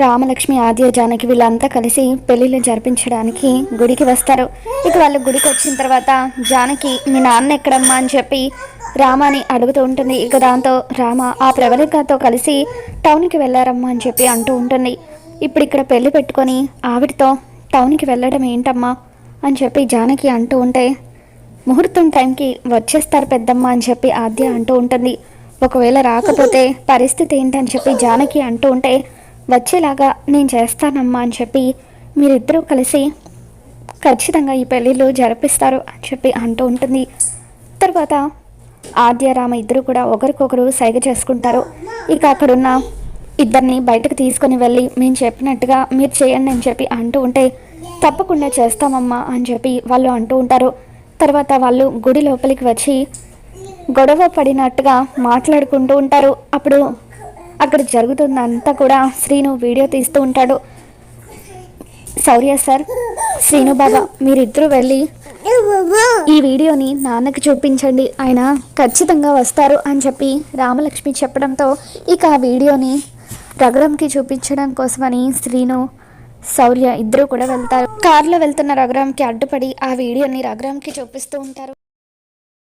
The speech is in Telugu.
రామలక్ష్మి ఆద్య జానకి వీళ్ళంతా కలిసి పెళ్ళిళ్ళు జరిపించడానికి గుడికి వస్తారు. ఇక వాళ్ళు గుడికి వచ్చిన తర్వాత జానకి మీ నాన్న ఎక్కడమ్మా? అని చెప్పి రామాని అడుగుతూ ఉంటుంది. ఇక దాంతో రామ ఆ ప్రవళికతో కలిసి టౌన్కి వెళ్ళారమ్మా అని చెప్పి అంటూ ఉంటుంది. ఇప్పుడు ఇక్కడ పెళ్ళి పెట్టుకొని ఆవిడతో టౌన్కి వెళ్ళడం ఏంటమ్మా అని చెప్పి జానకి అంటూ ఉంటే ముహూర్తం టైంకి వచ్చేస్తారు పెద్దమ్మ అని చెప్పి ఆద్య అంటూ ఉంటుంది. ఒకవేళ రాకపోతే పరిస్థితి ఏంటని చెప్పి జానకి అంటూ ఉంటే వచ్చేలాగా నేను చేస్తానమ్మా అని చెప్పి మీరిద్దరూ కలిసి ఖచ్చితంగా ఈ పెళ్ళిళ్ళు జరిపిస్తారు అని చెప్పి అంటూ ఉంటుంది. తర్వాత ఆద్య రామ ఇద్దరు కూడా ఒకరికొకరు సైగ చేసుకుంటారు. ఇక అక్కడున్న ఇద్దరిని బయటకు తీసుకొని వెళ్ళి మేము చెప్పినట్టుగా మీరు చేయండి అని చెప్పి అంటూ ఉంటే తప్పకుండా చేస్తామమ్మా అని చెప్పి వాళ్ళు అంటూ ఉంటారు. తర్వాత వాళ్ళు గుడి లోపలికి వచ్చి గొడవ పడినట్టుగా మాట్లాడుకుంటూ ఉంటారు. అప్పుడు అక్కడ జరుగుతుందంతా కూడా శ్రీను వీడియో తీస్తూ ఉంటాడు. శౌర్య సార్ శ్రీను బాబా మీరిద్దరూ వెళ్ళి ఈ వీడియోని నాన్నకి చూపించండి. ఆయన ఖచ్చితంగా వస్తారు అని చెప్పి రామలక్ష్మి చెప్పడంతో ఇక ఆ వీడియోని రఘురామ్కి చూపించడం కోసమని శ్రీను శౌర్య ఇద్దరు కూడా వెళ్తారు. కారులో వెళ్తున్న రఘురామ్కి అడ్డుపడి ఆ వీడియోని రఘురామ్కి చూపిస్తూ ఉంటారు.